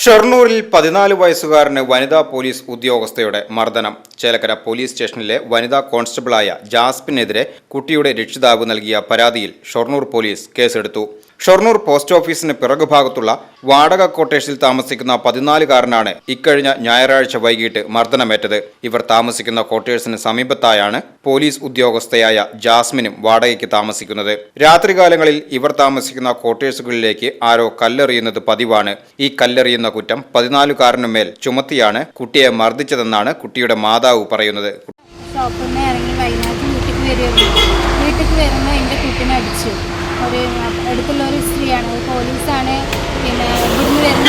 ഷൊർണൂരിൽ പതിനാല് വയസ്സുകാരന് വനിതാ പോലീസ് ഉദ്യോഗസ്ഥയുടെ മർദ്ദനം. ചേലക്കര പോലീസ് സ്റ്റേഷനിലെ വനിതാ കോൺസ്റ്റബിളായ ജാസ്പിനെതിരെ കുട്ടിയുടെ രക്ഷിതാവ് നൽകിയ പരാതിയിൽ ഷൊർണൂർ പോലീസ് കേസെടുത്തു. ഷൊർണൂർ പോസ്റ്റ് ഓഫീസിന് പിറകുഭാഗത്തുള്ള വാടക കോട്ടേഴ്സിൽ താമസിക്കുന്ന പതിനാലുകാരനാണ് ഇക്കഴിഞ്ഞ ഞായറാഴ്ച വൈകിട്ട് മർദ്ദനമേറ്റത്. ഇവർ താമസിക്കുന്ന കോട്ടേഴ്സിന് സമീപത്തായാണ് പോലീസ് ഉദ്യോഗസ്ഥയായ ജാസ്മിനും വാടകയ്ക്ക് താമസിക്കുന്നത്. രാത്രികാലങ്ങളിൽ ഇവർ താമസിക്കുന്ന കോട്ടേഴ്സുകളിലേക്ക് ആരോ കല്ലെറിയുന്നത് പതിവാണ്. ഈ കല്ലെറിയുന്ന കുറ്റം പതിനാലുകാരനുമേൽ ചുമത്തിയാണ് കുട്ടിയെ മർദ്ദിച്ചതെന്നാണ് കുട്ടിയുടെ മാതാവ് പറയുന്നത്. വീട്ടിൽ വരുമ്പോൾ എന്റെ കുട്ടീനെ അടിച്ചു. ഒരു അടുത്തുള്ള ഒരു സ്ത്രീയാണ് പോലീസാണ്. പിന്നെ ഇവിടുന്ന് വരുന്ന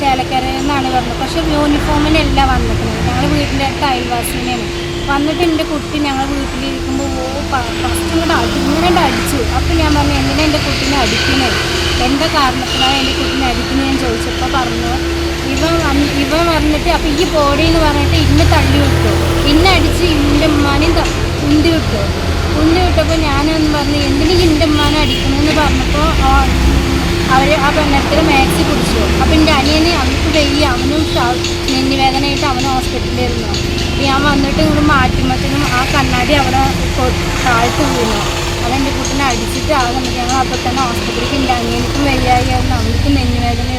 ചേലക്കരയിൽ നിന്നാണ് വന്നത് പക്ഷെ യൂണിഫോമിനല്ല വന്നിട്ടുണ്ട് ഞങ്ങൾ വീട്ടിന്റെ അടുത്ത് അയൽവാസിനെയാണ്. വന്നിട്ട് എന്റെ കുട്ടി ഞങ്ങൾ വീട്ടിലിരിക്കുമ്പോൾ ഫസ്റ്റ് ഇങ്ങോട്ട് അടി ഇങ്ങനെ അടിച്ചു. അപ്പോൾ ഞാൻ പറഞ്ഞു എന്തിനാ എന്റെ കുട്ടീനെ അടിക്കുന്നത് എന്താ കാരണത്തിനാണ് എന്റെ കുട്ടീനെ അടിക്കുന്നത് ഞാൻ ചോദിച്ചപ്പോൾ പറഞ്ഞു ഇവ ഇവ വന്നിട്ട് അപ്പം ഈ ബോഡി എന്ന് പറഞ്ഞിട്ട് ഇന്ന് തള്ളി വിട്ടു. ഇന്നെ അടിച്ച് ഇന്റെ ഉമ്മാനെയും ഉന്തി വിട്ടു. വിട്ടപ്പോൾ ഞാനൊന്ന് പറഞ്ഞു എന്തിനു എന്റെ ഉമ്മാനെ അടിക്കണമെന്ന് പറഞ്ഞപ്പോൾ അവർ ആ പെണ്ണത്തിൽ മാക്സി കുടിച്ചു. അപ്പം എന്റെ അനിയന് അവർക്ക് കഴിയും അവനും നെഞ്ഞു നെഞ്ഞുവേദനയായിട്ട് അവൻ ഹോസ്പിറ്റലിലിരുന്നു അപ്പം ഞാൻ വന്നിട്ട് ഇങ്ങോട്ട് മാറ്റുമ്പോഴത്തേനും ആ കണ്ണാടി അവിടെ താഴ്ത്ത് വീണു. അതെന്റെ കുട്ടീനെ അടിച്ചിട്ട് ആ കണ്ടിട്ട് ഞങ്ങൾ അപ്പോൾ തന്നെ ഹോസ്പിറ്റലിലേക്ക് എന്റെ അനിയനിക്കും വെയ്യായിരുന്നു അവനിക്കും നെഞ്ഞുവേദന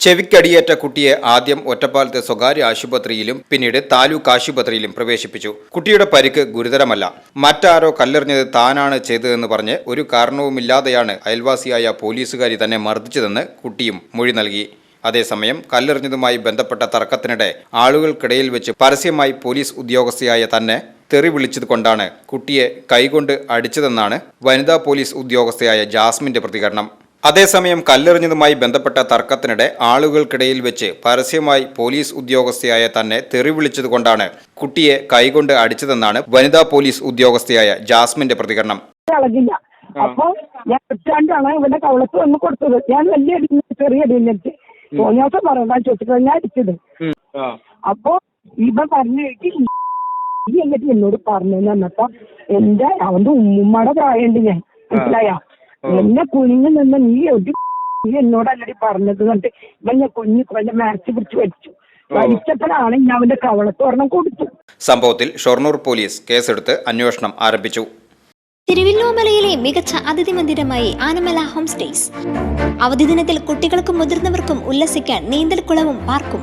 ചെവിക്കടിയേറ്റ കുട്ടിയെ ആദ്യം ഒറ്റപ്പാലത്തെ സ്വകാര്യ ആശുപത്രിയിലും പിന്നീട് താലൂക്ക് ആശുപത്രിയിലും പ്രവേശിപ്പിച്ചു. കുട്ടിയുടെ പരിക്ക് ഗുരുതരമല്ല. മറ്റാരോ കല്ലെറിഞ്ഞത് താനാണ് ചെയ്തതെന്ന് പറഞ്ഞ് ഒരു കാരണവുമില്ലാതെയാണ് അയൽവാസിയായ പോലീസുകാരി തന്നെ മർദ്ദിച്ചതെന്ന് കുട്ടിയും മൊഴി നൽകി. അതേസമയം കല്ലെറിഞ്ഞതുമായി ബന്ധപ്പെട്ട തർക്കത്തിനിടെ ആളുകൾക്കിടയിൽ വെച്ച് പരസ്യമായി പോലീസ് ഉദ്യോഗസ്ഥയായ തന്നെ തെറി വിളിച്ചത് കൊണ്ടാണ് കുട്ടിയെ കൈകൊണ്ട് അടിച്ചതെന്നാണ് വനിതാ പോലീസ് ഉദ്യോഗസ്ഥയായ ജാസ്മിന്റെ പ്രതികരണം. അതേസമയം കല്ലെറിഞ്ഞതുമായി ബന്ധപ്പെട്ട തർക്കത്തിനിടെ ആളുകൾക്കിടയിൽ വെച്ച് പരസ്യമായി പോലീസ് ഉദ്യോഗസ്ഥയായ തന്നെ തെറിവിളിച്ചതുകൊണ്ടാണ് വിളിച്ചത് കുട്ടിയെ കൈകൊണ്ട് അടിച്ചതെന്നാണ് വനിതാ പോലീസ് ഉദ്യോഗസ്ഥയായ ജാസ്മിന്റെ പ്രതികരണം. അപ്പൊ ഞാൻ വെച്ചാണ്ടാണ് ഇവന്റെ കവളത്ത് വന്ന് കൊടുത്തത്. ഞാൻ വലിയ ചെറിയ അടിയിലേക്ക് തോന്നിയാസം പറയണ്ട ചോദിച്ചിട്ട് ഞാൻ അടിച്ചത്. അപ്പൊ ഇവ പറഞ്ഞു ഈ എന്നിട്ട് എന്നോട് പറഞ്ഞു എന്നപ്പോ എന്റെ അവന്റെ ഉമ്മുമ്മയുടെ പ്രായമുണ്ട് ഞാൻ. മനസ്സിലായ? എന്നെ കുനിഞ്ഞു നിന്ന് നീ ഒരു നീ എന്നോടല്ലടി പറഞ്ഞത് എന്നിട്ട് ഇവന്റെ ഞാൻ കുഞ്ഞു കൊല്ലം മാച്ച് പിടിച്ച് വലിച്ചു വലിച്ചപ്പോഴാണ് ഞാൻ അവന്റെ കവളത്തോർണം കൊടുത്തു. സംഭവത്തിൽ ഷൊർണൂർ പോലീസ് കേസെടുത്ത് അന്വേഷണം ആരംഭിച്ചു. തിരുവല്ലോമലയിലെ മികച്ച അതിഥി മന്ദിരമായി ആനമല ഹോം സ്റ്റേസ്. അവധി ദിനത്തിൽ കുട്ടികൾക്കും മുതിർന്നവർക്കും ഉല്ലസിക്കാൻ നീന്തൽക്കുളവും പാർക്കും.